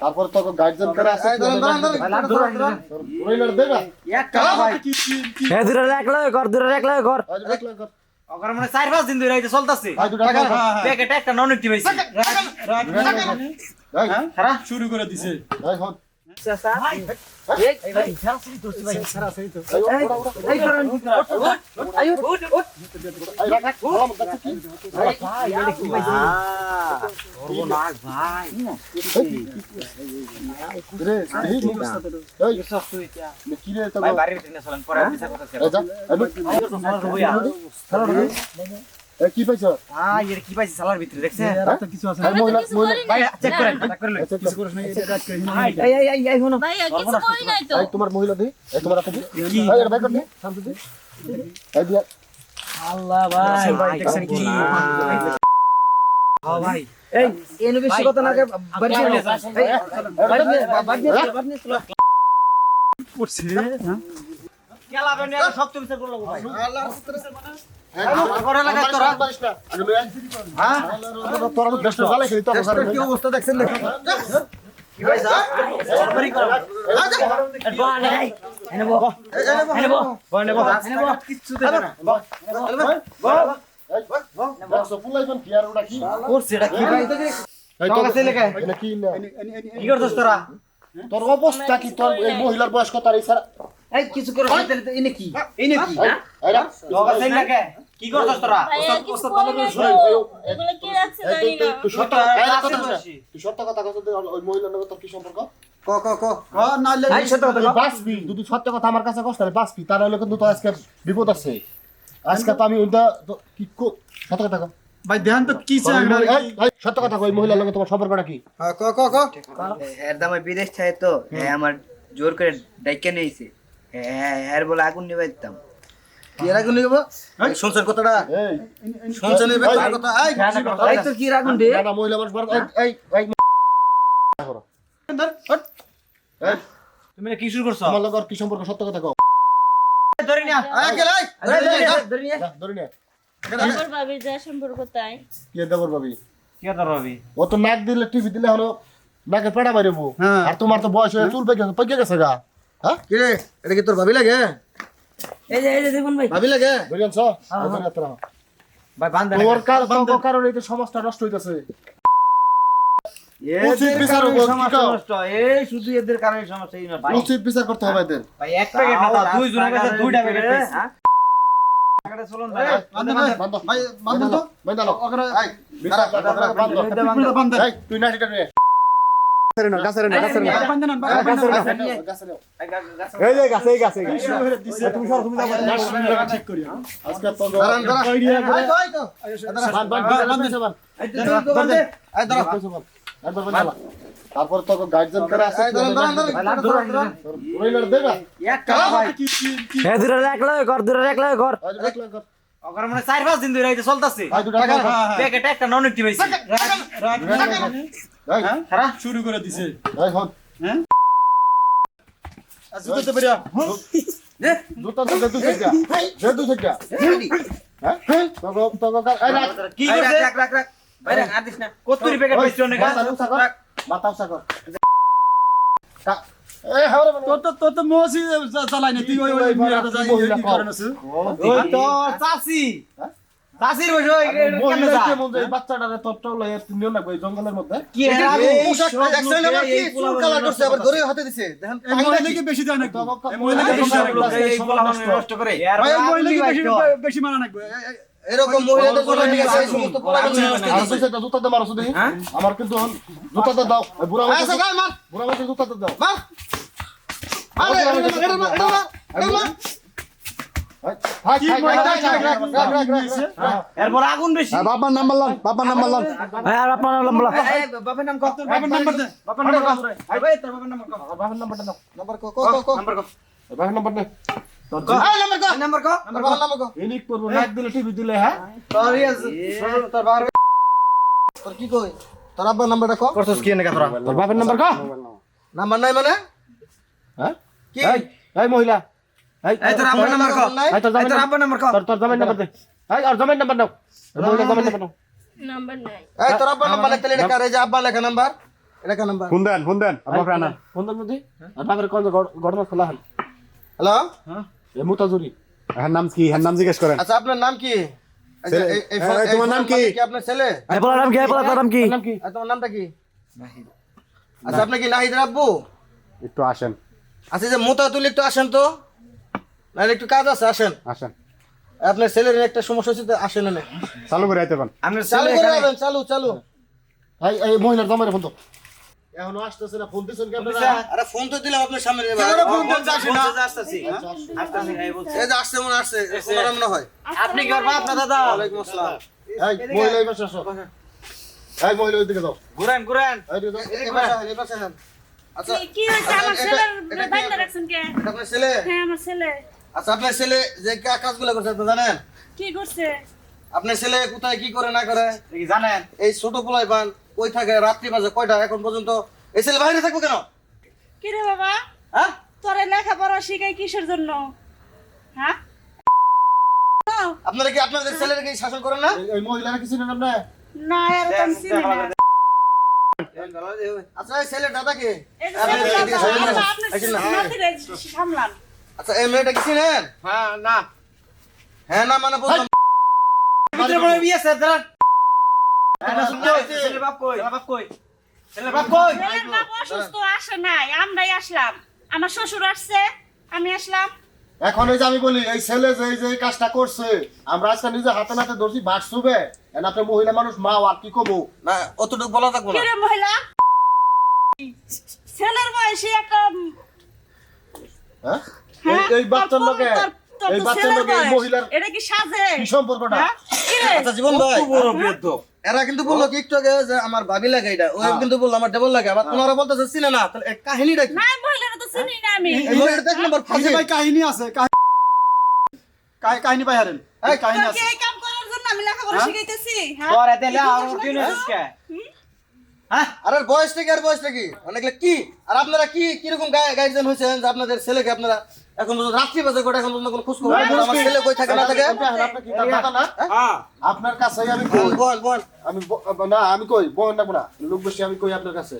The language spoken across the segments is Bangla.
তারপর তো গার্জেন করে আছে দূরে রাখলে ঘর দূরে রাখলে ঘর মানে চার পাঁচ দিন ধরে এটা চলতেছে। আজ দুটা টাকা প্যাকেট একটা নন একটি পাইছি শুরু করে দিছে। ভাই এই করেন এই রাখ ভালো মত দেখছি ভাই এটা কি ভাই সর্বনাশ ভাই রে এই এই কি রে তো ভাই বাড়ির ভিতরে চলেন পরে বিচার কথা এই যা এই কি পাইছ? ভাই এর কি পাইছি? সালার ভিতরে দেখছে। কিছু আছে মহিলা মহিলা ভাই চেক করেন চেক করে লই কিছু করিস না এই এই এই এই শুনো। ভাইয়া কিছু করি নাই তো। তোমার মহিলা দি এই তোমার আপনি কি? এই এর বাইক দি শান্ত দি। এই দিয়া। আল্লাহ ভাই ভাই, দেখছেন কি? হ্যাঁ ভাই। এই এনে বেশি কথা না বাড়ি চলে বাড়ি বাড়ি বাড়ি চলে করছে কেলা বেনে আর শক্ত বিচার করল ভাই হ্যাঁ ঘরে লাগাই হ্যাঁ কি অবস্থা দেখছেন তোরা তোর অবস্থা কি তোর এই মহিলার বয়স কত আর এই কিছু করো এনে কি এনে কি করছস তোরা? ভাইয়া কিছু করি এগুলো কি রাখছে জানি না। তুই সত্য কথা তুই সত্য কথা ওই মহিলার তোর কি সম্পর্ক? ক ক ক। ক না লে সত্য কথা তুই যদি সত্য কথা আমার কাছে কষ্ট তাহলে বাঁচবি। তার হলে কিন্তু তো আজকে বিপদ আছে। আজকে তো আমি ওইটা কি কো- সত্য কথা কও। ভাই ধ্যান তো কি চাই। সত্য কথা কই মহিলার লগে তোমার সম্পর্কটা কি? ক ক ক। এর দামে বিদেশ থাকে তো। হ্যাঁ আমার জোর করে ডাইকে নিয়েছে। হ্যাঁ হ্যাঁ বলে আগুন নিবাই দিতাম কি এর আগে নিয়ে শুনছেন কথাটা? শুনছেন এই ব্যক্তির কথা? এই এই তো কি রাগুন রে? না, না, মহিলা মানুষ বড়- এই এই এই এই, তুমি কি শুরু করছ? তোমার লগে কি সম্পর্ক? সত্য কথা কও। ধরে নিয়া এই গেল এই ধরে নিয়ে ধরে নে তারপর ভাবি যা সম্পর্ক তাই। কি দেবর ভাবি? কি কথা রবি ও তো নাক দিলে টিভি দিলে হলো নাকে পেড়া বাইরেবো হ্যাঁ। আর তোমার তো বয়স হয়ে চুল পেকে পেকে গেছে গা। হ্যাঁ? কি রে? এটা কি তোর ভাবি লাগে? এই যে এই যে দেখুন ভাই। ভাবি লাগে? বুঝলেন ভাই বান্ধে তোর কার- তোর কারণে এই সমাজটা নষ্ট হইতেছে। উচিত বিচার? নষ্ট। এই শুধু এদের কারণে সমস্যা এই না ভাই। উচিত বিচার করতে হবে এদের। ভাই এক প্যাকেট না দুই জনের কাছে দুইটা প্যাকেট হ্যাঁ? ওখানে বান্ধে এই, তুই নাঠিটা নিয়ে। তারপর তো গার্জিয়ান করে আছে এই দাঁড়ান দাঁড়ান ভাই লাট ধরো, ধরো। রইলার দেবা একটা ভাই এ দূরে রাখলে ঘর ঘর ওখানে মানে চার পাঁচ দিন ধরে এটা চলতেছে। প্যাকেট একটা নন একটি পাইছি শুরু করে দিছে। এই হন। আজকে তো পেরিয়া। দুটা তো দে দুই থেকে দে দুই থেকে তো তো এই রাখ। কি করছে? রাখ রাখ রাখ ভাই রাখ আর দিস না। কত্তুরি প্যাকেট পাইছি অনেক মাথা উঁচা কর মাথা উঁচা কর কা- এই হাওরে তোর তো তোর তো মোসি চালাই না তুই ওই ওই মিয়াটা যাই কি করেন আছে ওই তো চাচি। চাচির বসে ওই কেন যা? কে এই বাচ্চাটারে তোরটা লয়ে তুমি নিও না জঙ্গলের মধ্যে। কি এর আগে এই এই পোশাক দেখছেন আবার কি? চুল কালার করছে আবার করছে। হাতে দিছে। দেখেন মহিলাকে বেশি দেয় না মহিলাকে বেশি সব দেয় লোকে এই পোলাপান নষ্ট করে। এর ভাই এই আগে মহিলাকে বেশি বেশি মানা নাকবে এরকম মহিলাদের জন্য ঠিক আছে সমস্ত পোলাপান আর তুই সেটা জুতাতে মারছ দেখি আমার কিন্তু জুতাতে দাও। বুড়া মানুষ বুড়া মানুষ জুতাতে দাও। এরপর আগুন বেশি। বাবার নাম্বার লান বাবার নাম্বার লান। নাম কত? বাবার নাম্বার দে। বাপের নাম্বার কত ভাই ভাই তোর বাবার নাম্বার কত? বাবার নাম্বারটা দাও নাম্বার কো কো কো নাম্বার কত? বাবার নাম্বার নে এই নাম্বার কো। নাম্বার কত বাবার নাম্বার কো। এলিক করব নাক দিলে টিভি দিলে হ্যাঁ? তোরই আছে। তোর বাবার তোর কি কই? তোর আব্বার নাম্বারটা কো। করছস কি এনে তোরা? তোর বাবার নাম্বার কা? নাম্বার নাই মানে? হ্যাঁ? কি? এই এই মহিলা। এই এই তোর আব্বার নাম্বার কত এই তোর জামাই আব্বার নাম্বার কত তোর তোর জামাই নাম্বার দে। এই আর জামাই নাম্বার দাও মহিলা জামাই নাম্বার দাও নাম্বার নাই। এই তোর আব্বার নাম্বার লিখতে এটা কার যে আব্বা লেখা নাম্বার। এটা কার নাম্বার। ফোন দেন ফোন দেন। আপনার ফ্রেন্ড বন্ধুর মধ্যে? আর বাপের কোন ঘটনা খোলা হল? হ্যালো? এ মুতাজুরি। হ্যার নাম কি? হ্যার নাম জিজ্ঞেস করেন। আচ্ছা আপনার নাম কি? তোমার নাম? মালিক আপনার ছেলে? বলার নাম কি? বলার নাম কি? নাম কি তোমার নামটা কি? আচ্ছা আপনি কি নাহিদের আব্বু? একটু আসেন। আচ্ছা যে মোতাতুল একটু আসেন তো। নাহলে একটু কাজ আছে আসেন। আসেন। আপনার ছেলের একটা সমস্যা হচ্ছে তো আসেন না চালু করে আইতে পারেন। আপনার চালু করে যাবেন চালু চালু। এই এই মহিলার জামাইরে ফোন তো। এখনও আসতেছে না ফোন দিছেন কি আপনারা? আরে ফোন তো দিলাম আপনার সামনে ভাই। ফোন বলছে আসি না আসতেছি আসতেছি এই বলছে। এই যে আসছে মনে আসছে। কোনো না হয়। আপনি কি করবা আপনার দাদা? ওয়ালাইকুম আসসালাম। এই মহিলা এই পাশে আসো। এই মহিলা ওইদিকে যাও। ঘুরেন ঘুরেন। এই পাশে এই পাশে আসেন। আচ্ছা কি- কি আমার ছেলের বাইন্দা রাখছেন কে? আপনার ছেলে? হ্যাঁ আমার ছেলে। আচ্ছা আপনার ছেলে যে কাজগুলো করছে আপনি জানেন? কি করছে? আপনার ছেলে কোথায় কি করে না করে? কি জানেন? এই ছোট পোলাই পান কই থাকে রাত্রি বাজে কয়টা এখন পর্যন্ত এই ছেলে বাইরে থাকব কেন? কি রে বাবা? হ্যাঁ? তোরে লেখাপড়া শিখাই কিসের জন্য? হ্যাঁ? আপনারা কি আপনাদের ছেলের কি শাসন করেন না? মহিলারা তো না হ্যাঁ না নাই। আমরাই আসলাম। আমার শ্বশুর আসছে আমি আসলাম। এখন এই যে আমি বলি এই ছেলে যে এই যে কাজটা করছে আমরা আজকে নিজে হাতে নাতে ধরছি বাট শুবে এখন আপনি মহিলা মানুষ মা আর কি কবো? না অতটুকু বলা থাকব কি না রে মহিলা? ছেলের বয়সী একটা হ্যাঁ? হ্যাঁ, এই- বাচ্চার লোকে এই বাচ্চার লোকে এই মহিলার এটা কি সাজে? কি সম্পর্কটা? হ্যাঁ? কি রে? আচ্ছা জীবন ভাই। বড় বিয়ে এরা কিন্তু বলল কি একটু আগে যে আমার ভাবি লাগে এটা ও কিন্তু বলল আমার ডবল লাগে আবার তোমারা বলতেছে চিনে না। তাহলে এই কাহিনীটা কি? না মহিলারা তো চিনি না আমি। এই মহিলাটা এক নম্বর ফাঁসি। ভাই কাহিনী আছে কাহি- কাহি- কাহিনী পাই হারেন। এই কাহিনী আছে। এই কাম করার জন্য আমি লেখাপড়া শিখাইতেছি? হ্যাঁ? তোর এতে আর দিন হইছে হ্যাঁ? আরে বয়সটা কি আর বয়সটা কি অনেকগুলো কি? আর আপনারা কি কীরকম গাইডেন হয়েছেন যে আপনাদের ছেলেকে আপনারা এখন পর্যন্ত রাত্রি বাজে কটা এখন পর্যন্ত কোনো খোঁজ খবর আমার ছেলে কই থাকে না থাকে? না? হ্যাঁ? আপনার কাছে আমি বল বল আমি না আমি কই? বহন না। লোক বেশি আমি কই আপনার কাছে?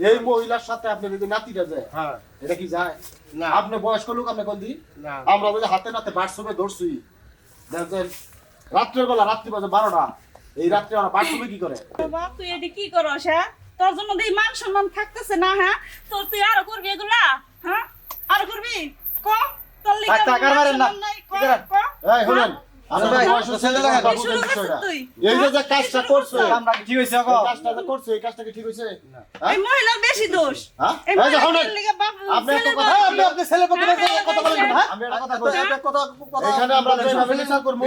এই মহিলার সাথে আপনি যদি নাতিটা যায় হ্যাঁ। এটা কি যায়? না। আপনি বয়স্ক লোক আপনি কোন দিন না। আমরা যদি হাতে নাতে বাটসুপে ধরছি। দেখছেন? রাত্রের বেলা রাত্রি বাজে বারোটা। এই রাত্রে আমরা বাটসুপে কি করে? বাবা তুই এটি কি করস হ্যাঁ? তোর জন্য এই মান সম্মান থাকতেছে না হ্যাঁ? তোর তুই আরও করবি এগুলা হ্যাঁ? আরও করবি? ক? তোর লিগে থাক, থাক, মারেন না। এই শুনেন। এই যে যে কাজটা করছে আমরা কি হইছে গো? কাজটা যে করছে এই কাজটা কি ঠিক হয়েছে? এই মহিলার বেশি দোষ? এই এই যে মহিলার শুনেন, লিগে বাপ আপনি একটা কথা- বয়সী। আপনি ছেলে পক্ষে কথা বলেন আমি একটা কথা কই আপনি কথা কথা এখানে আমরা যেভাবে বিচার করব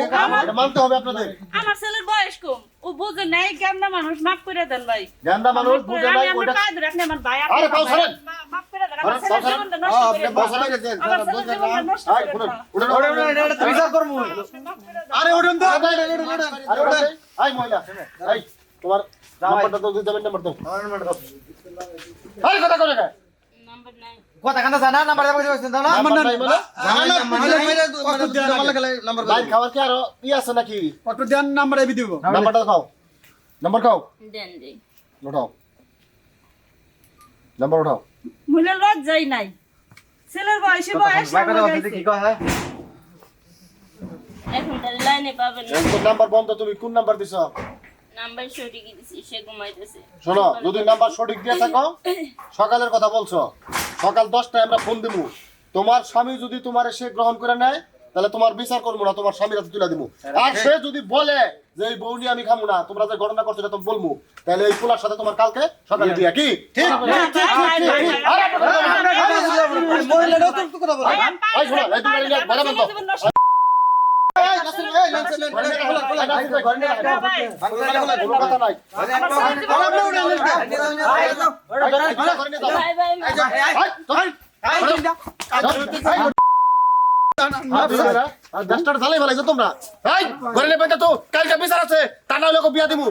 এটা মানতে হবে আপনাদের। আমার ছেলের বয়স কম। ও বুঝে নাই জ্ঞানটা মানুষ মাফ করে দেন ভাই। জ্ঞানদা মানুষ বুঝে নাই আরে, পাও ছাড়েন। না তোমার নাম্বারটা দাও যাবেন নাম্বার দাও। আরে কথা করে কা? কথা কান্দা জানা নাম্বার দেবো কইছেন জানা নাম্বার নাই মানে না না মহিলা মহিলা মানে জমা লাগালে নাম্বার লাইন খাওয়ার কি আরও ই আছে নাকি? কত দেন নাম্বার এবি দিব। নাম্বারটা খাও নাম্বার খাও। দেন দে। উঠাও। নাম্বার উঠাও। লজ্জাই নাই। ছেলের বয়সে বয়স হ্যাঁ? এখন লাইনে পাবেন নাম্বার বন্ধ তুমি কোন নাম্বার দিছো? নাম্বার সঠিকই দিছি সে ঘুমাইতেছে। শোনো যদি নাম্বার সঠিক দিয়ে থাকো সকালের কথা বলছো। সকাল দশটায় আমরা ফোন দিব তোমার স্বামী যদি তোমার সে গ্রহণ করে নেয় তাহলে তোমার বিচার করব না তোমার স্বামীর তুলে দিব আর সে যদি বলে যে এই বউ নিয়ে আমি খামু না তোমরা যে ঘটনা করছ তুমি বলব তাহলে এই পোলার সাথে তোমার কালকে সকালে বিয়া কি ঠিক কথা বলে এই শোনো, এই তোমার। ঘরে নেবে তো কালকে বিচার আছে তা না হলে বিয়া দিমু।